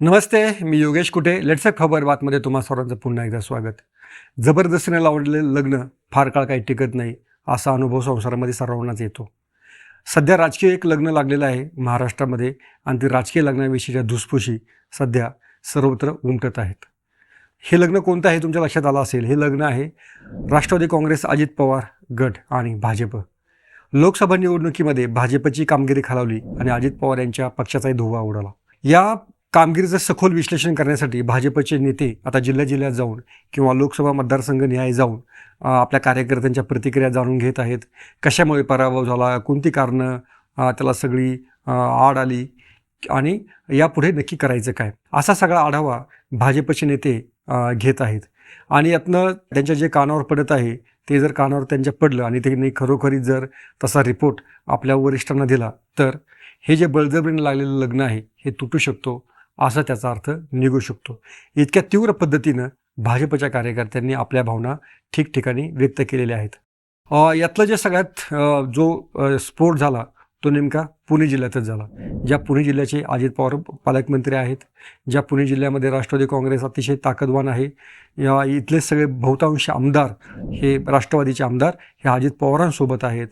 नमस्ते मी योगेश कुटे लेट्सअप खबर बातमध्ये तुम्हा सर्वांचं पुन्हा एकदा स्वागत. जबरदस्तीने लावलेलं लग्न फार काळ काही टिकत नाही असा अनुभव संसारामध्ये सर्वांनाच येतो. सध्या राजकीय एक लग्न लागलेलं आहे महाराष्ट्रामध्ये आणि ती राजकीय लग्नाविषयीच्या धुसफुशी सध्या सर्वत्र उमटत आहेत. हे लग्न कोणतं आहे तुमच्या लक्षात आलं असेल? हे लग्न आहे राष्ट्रवादी काँग्रेस अजित पवार गट आणि भाजप. लोकसभा निवडणुकीमध्ये भाजपची कामगिरी खालावली आणि अजित पवार यांच्या पक्षाचाही धुवा उडाला. या कामगिरीचं सखोल विश्लेषण करण्यासाठी भाजपचे नेते आता जिल्ह्या जिल्ह्यात जाऊन किंवा लोकसभा मतदारसंघ न्याय जाऊन आपल्या कार्यकर्त्यांच्या प्रतिक्रिया जाणून घेत आहेत. कशामुळे पराभव झाला? कोणती कारणं? त्याला सगळी आड आली? आणि यापुढे नक्की करायचं काय? असा सगळा आढावा भाजपचे नेते घेत आहेत. आणि यातनं त्यांच्या जे कानावर पडत आहे ते जर कानावर त्यांच्या पडलं आणि त्यांनी खरोखरी जर तसा रिपोर्ट आपल्या वरिष्ठांना दिला तर हे जे बळजबरीने लागलेलं लग्न आहे हे तुटू शकतो. असा त्याचा अर्थ निघू शकतो. इतक्या तीव्र पद्धतीनं भाजपच्या कार्यकर्त्यांनी आपल्या भावना ठिकठिकाणी व्यक्त केलेल्या आहेत. यातलं जे सगळ्यात जो स्फोट झाला तो नेमका पुणे जिल्ह्यातच झाला. ज्या पुणे जिल्ह्याचे अजित पवार पालकमंत्री आहेत ज्या पुणे जिल्ह्यामध्ये राष्ट्रवादी काँग्रेस अतिशय ताकदवान आहे या इथले सगळे बहुतांश आमदार हे राष्ट्रवादीचे आमदार हे अजित पवारांसोबत आहेत.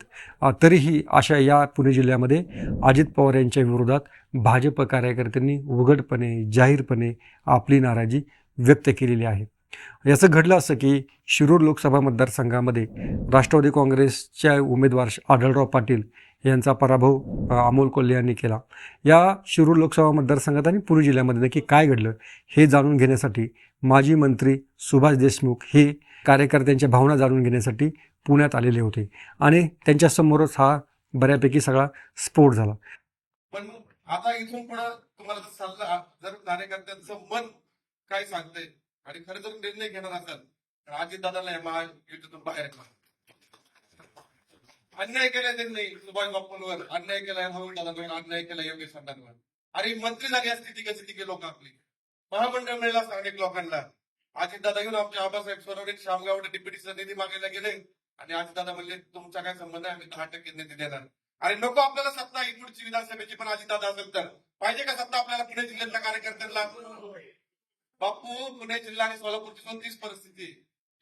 तरीही अशा या पुणे जिल्ह्यामध्ये अजित पवार यांच्या विरोधात भाजप कार्यकर्त्यांनी उघडपणे जाहीरपणे आपली नाराजी व्यक्त केलेली आहे. याचं घडलं असं की शिरूर लोकसभा मतदारसंघामध्ये राष्ट्रवादी काँग्रेसच्या उमेदवार आढळराव पाटील यांचा पराभव अमोल कोल्हे यांनी केला. या शिरूर लोकसभा मतदारसंघात आणि पुणे जिल्ह्यामध्ये नक्की काय घडलं हे जाणून घेण्यासाठी माजी मंत्री सुभाष देशमुख हे कार्यकर्त्यांच्या भावना जाणून घेण्यासाठी पुण्यात आलेले होते आणि त्यांच्यासमोरच हा बऱ्यापैकी सगळा स्फोट झाला. पण आता इथून पुढे तुम्हाला जर सल्ला जर कार्यकर्त्यांचं मन काय सांगतंय आणि खरं जर निर्णय घेणार असाल तर आजी दादाला या महायुतीतून बाहेर अन्याय केलाय त्यांनी सुभाष बापूंवर अन्याय केलाय भाऊ दादांवर अन्याय केलाय योगेश अण्णांवर अरे मंत्री झाली असती ती कशी ती लोक आपली? महामंडळ मिळाला असतं अनेक लोकांना. अजित दादा घेऊन आमचे आबासाहेब सोनवणे शामगावडे डिप्युटीचा निधी मागायला गेले आणि आजी दादा म्हणले तुमचा काय संबंध आहे? आम्ही दहा टक्के निधी देणार. अरे नको आपल्याला सत्ता इकडची विधानसभेची पण अजितदादा असेल तर. पाहिजे का सत्ता आपल्याला पुणे जिल्ह्यातल्या कार्यकर्त्यांना? बापू पुणे जिल्हा आणि सोलापूरची पण तीच परिस्थिती.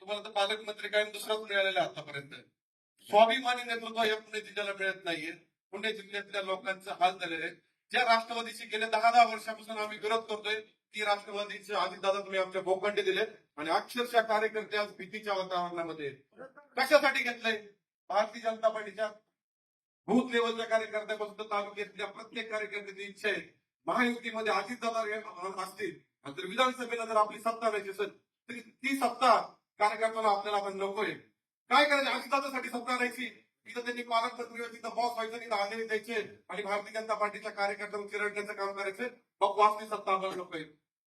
तुम्हाला तर पालकमंत्री काय दुसरा कुणी आहे आतापर्यंत. स्वाभिमानी नेतृत्व या पुणे जिल्ह्याला मिळत नाहीये. पुणे जिल्ह्यातल्या लोकांचा हाल झालेले ज्या राष्ट्रवादीशी गेल्या दहा दहा वर्षापासून आम्ही विरोध करतोय ती राष्ट्रवादीचे अजितदादा तुम्ही आमच्या भोगंडे दिले आणि अक्षरशः कार्यकर्ते आज भीतीच्या वातावरणामध्ये कशासाठी घेतलंय? भारतीय जनता पार्टीच्या बूथ लेवलच्या कार्यकर्त्यापासून तर तालुक्यातल्या प्रत्येक कार्यकर्त्याची इच्छा आहे. महायुतीमध्ये अजितदादा जाणार असतील. आणि विधानसभेला जर आपली सत्ता द्यायची असेल तरी ती सत्ता कार्यकर्त्याला आपल्याला आपण नकोय काय करायचं? अजितदादासाठी सत्ता द्यायची तिथं त्यांनी पालकमंत्री तिथं बॉस व्हायचं तिथं हजेरी द्यायचे. आणि भारतीय जनता पार्टीच्या कार्यकर्त्यांना चिरडण्याचं काम करायचं. मग वाचली सत्ता आपण नकोय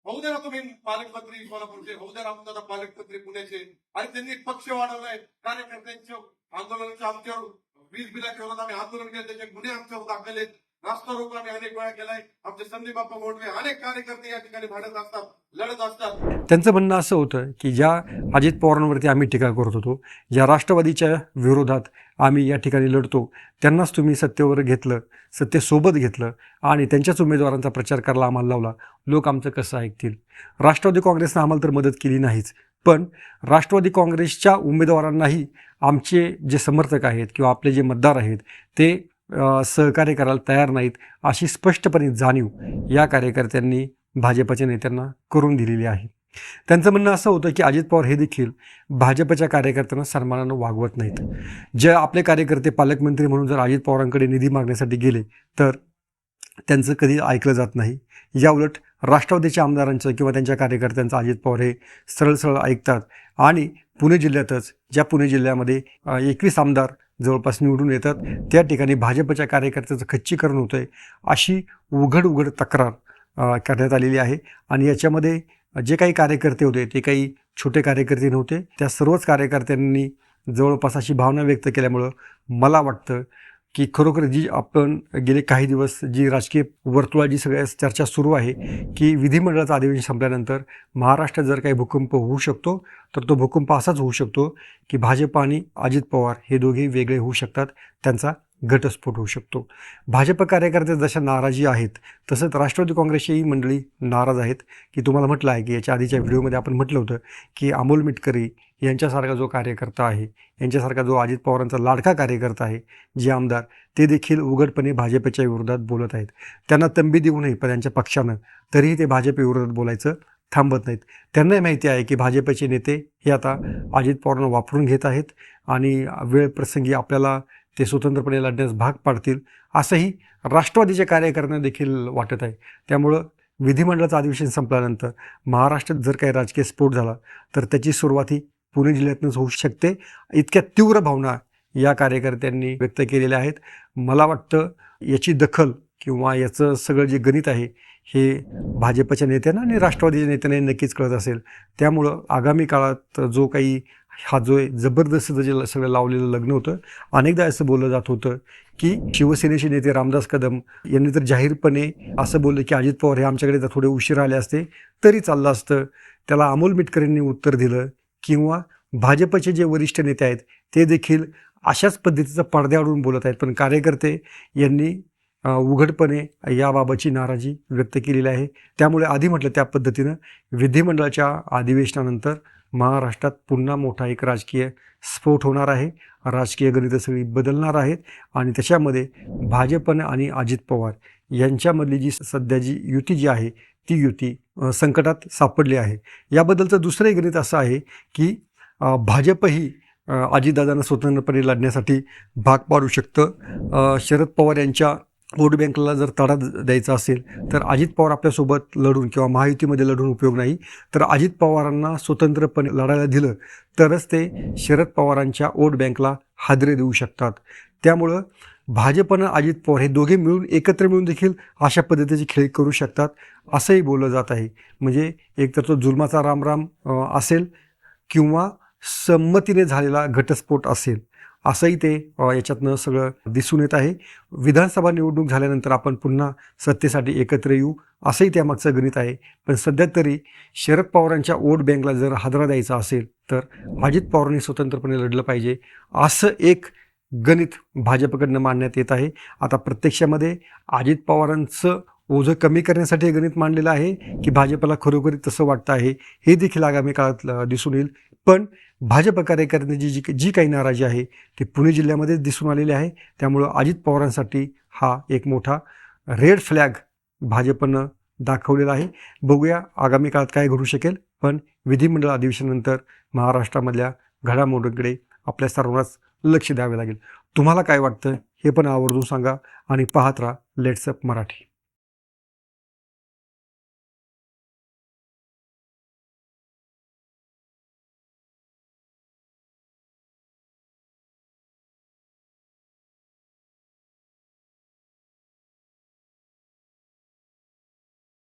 होऊ द्या ना तुम्ही पालकमंत्री सोलापूरचे. होऊ द्या रामदादा पालकमंत्री पुण्याचे. आणि त्यांनी पक्ष वाढवलाय. कार्यकर्त्यांच्या आंदोलनाच्या आमच्यावर वीज बिलाच्या विरोधात आम्ही आंदोलन केलं त्याचे गुन्हे आमच्यावर दाखल आहेत रास्ता रोको आम्ही अनेक वेळा केलाय. आमचे संदीप बाप्पा मोठवे अनेक कार्यकर्ते या ठिकाणी भांडत असतात लढत असतात. त्यांचं म्हणणं असं होतं की ज्या अजित पवारांवरती आम्ही टीका करत होतो ज्या राष्ट्रवादीच्या विरोधात आम्ही या ठिकाणी लढतो त्यांनाच तुम्ही सत्तेवर घेतलं सत्तेसोबत घेतलं आणि त्यांच्याच उमेदवारांचा प्रचार करायला आम्हाला लावला. लोक आमचं कसं ऐकतील? राष्ट्रवादी काँग्रेसनं आम्हाला तर मदत केली नाहीच. पण राष्ट्रवादी काँग्रेसच्या उमेदवारांनाही आमचे जे समर्थक आहेत किंवा आपले जे मतदार आहेत ते सहकार्य करायला तयार नाहीत अशी स्पष्टपणे जाणीव या कार्यकर्त्यांनी भाजपच्या नेत्यांना करून दिलेली आहे. त्यांचं म्हणणं असं होतं की अजित पवार हे देखील भाजपच्या कार्यकर्त्यांना सन्मानानं वागवत नाहीत. जे आपले कार्यकर्ते पालकमंत्री म्हणून जर अजित पवारांकडे निधी मागण्यासाठी गेले तर त्यांचं कधी ऐकलं जात नाही. याउलट राष्ट्रवादीच्या आमदारांचं किंवा त्यांच्या कार्यकर्त्यांचं अजित पवार हे सरळ सरळ ऐकतात आणि पुणे जिल्ह्यातच ज्या पुणे जिल्ह्यामध्ये एकवीस आमदार जवळपास निवडून येतात त्या ठिकाणी भाजपच्या कार्यकर्त्याचं खच्चीकरण होतं आहे अशी उघड उघड तक्रार करण्यात आलेली आहे. आणि याच्यामध्ये जे काही कार्यकर्ते होते ते काही छोटे कार्यकर्ते नव्हते. त्या सर्वच कार्यकर्त्यांनी जवळपास अशी भावना व्यक्त केल्यामुळं मला वाटतं की खरोखर जी आपण गेले काही दिवस जी राजकीय वर्तुळात जी सगळ्या चर्चा सुरू आहे की विधिमंडळाचं अधिवेशन संपल्यानंतर महाराष्ट्रात जर काही भूकंप होऊ शकतो तर तो भूकंप असाच होऊ शकतो की भाजप आणि अजित पवार हे दोघे वेगळे होऊ शकतात त्यांचा घटस्फोट होऊ शकतो. भाजप कार्यकर्ते जशा नाराजी आहेत तसंच राष्ट्रवादी काँग्रेसची मंडळी नाराज आहेत की तुम्हाला म्हटलं आहे की याच्या आधीच्या व्हिडिओमध्ये आपण म्हटलं होतं की अमोल मिटकरी यांच्यासारखा जो कार्यकर्ता आहे यांच्यासारखा जो अजित पवारांचा लाडका कार्यकर्ता आहे जे आमदार ते देखील उघडपणे भाजपच्या विरोधात बोलत आहेत. त्यांना तंबी देऊ नये पण त्यांच्या पक्षानं तरीही ते भाजप विरोधात बोलायचं थांबत नाहीत. त्यांनाही माहिती आहे की भाजपचे नेते हे आता अजित पवारांना वापरून घेत आहेत आणि वेळ प्रसंगी आपल्याला ते स्वतंत्रपणे लढण्यास भाग पाडतील असंही राष्ट्रवादीच्या कार्यकर्त्यांना देखील वाटत आहे. त्यामुळं विधिमंडळाचं अधिवेशन संपल्यानंतर महाराष्ट्रात जर काही राजकीय स्फोट झाला तर त्याची सुरुवात ही पुणे जिल्ह्यातूनच होऊ शकते. इतक्या तीव्र भावना या कार्यकर्त्यांनी व्यक्त केलेल्या आहेत. मला वाटतं याची दखल किंवा याचं सगळं जे गणित आहे हे भाजपच्या नेत्यांना आणि राष्ट्रवादीच्या नेत्यांना नक्कीच कळत असेल. त्यामुळं आगामी काळात जो काही हा जो आहे जबरदस्त जे सगळं लावलेलं लग्न होतं अनेकदा असं बोललं जात होतं की शिवसेनेचे नेते रामदास कदम यांनी तर जाहीरपणे असं बोललं की अजित पवार हे आमच्याकडे थोडे उशीर आले असते तरी चाललं असतं. त्याला अमोल मिटकरींनी उत्तर दिलं. किंवा भाजपचे जे वरिष्ठ नेते आहेत ते देखील अशाच पद्धतीचं पडद्याआडून बोलत आहेत. पण कार्यकर्ते यांनी उघडपणे याबाबतची नाराजी व्यक्त केलेली आहे. त्यामुळे आधी म्हटलं त्या पद्धतीनं विधिमंडळाच्या अधिवेशनानंतर महाराष्ट्रात पुन्हा मोठा एक राजकीय स्फोट होणार आहे. राजकीय गणितं सगळी बदलणार आहेत आणि त्याच्यामध्ये भाजपनं आणि अजित पवार यांच्यामधली जी सध्या जी युती जी आहे ती युती संकटात सापडली आहे. याबद्दलचं दुसरंही गणित असं आहे की भाजपही अजितदादांना स्वतंत्रपणे लढण्यासाठी भाग पाडू शकतं. शरद पवार यांच्या वोट बँकला जर तडा द्यायचा असेल तर अजित पवार आपल्यासोबत लढून किंवा महायुतीमध्ये लढून उपयोग नाही. तर अजित पवारांना स्वतंत्रपणे लढायला दिलं तरच ते शरद पवारांच्या वोट बँकला हादरे देऊ शकतात. त्यामुळं भाजपनं अजित पवार हे दोघे मिळून एकत्र मिळून देखील अशा पद्धतीचे खेळ करू शकतात असंही बोललं जात आहे. म्हणजे एकतर तो जुलमाचा रामराम असेल किंवा संमतीने झालेला घटस्फोट असेल असंही ते याच्यातनं सगळं दिसून येत आहे. विधानसभा निवडणूक झाल्यानंतर आपण पुन्हा सत्तेसाठी एकत्र येऊ असंही त्यामागचं गणित आहे. पण सध्या तरी शरद पवारांच्या वोट बँकला जर हादरा द्यायचा असेल तर अजित पवारांनी स्वतंत्रपणे लढलं पाहिजे असं एक गणित भाजपकडनं मांडण्यात येत आहे. आता प्रत्यक्षामध्ये अजित पवारांचं ओझं कमी करण्यासाठी हे गणित मांडलेलं आहे की भाजपला खरोखरी तसं वाटतं आहे हे देखील आगामी काळात दिसून येईल. पण भाजप कार्यकर्त्यांची जी जी काही नाराजी आहे ती पुणे जिल्ह्यामध्येच दिसून आलेली आहे. त्यामुळं अजित पवारांसाठी हा एक मोठा रेड फ्लॅग भाजपनं दाखवलेला आहे. बघूया आगामी काळात काय घडू शकेल. पण विधिमंडळ अधिवेशनानंतर महाराष्ट्रामधल्या घडामोडींकडे आपल्या सर्वांनाच लक्ष द्यावे लागेल. तुम्हाला काय वाटतं हे पण आवर्जून सांगा आणि पाहत राहा. लेट्सअप मराठी.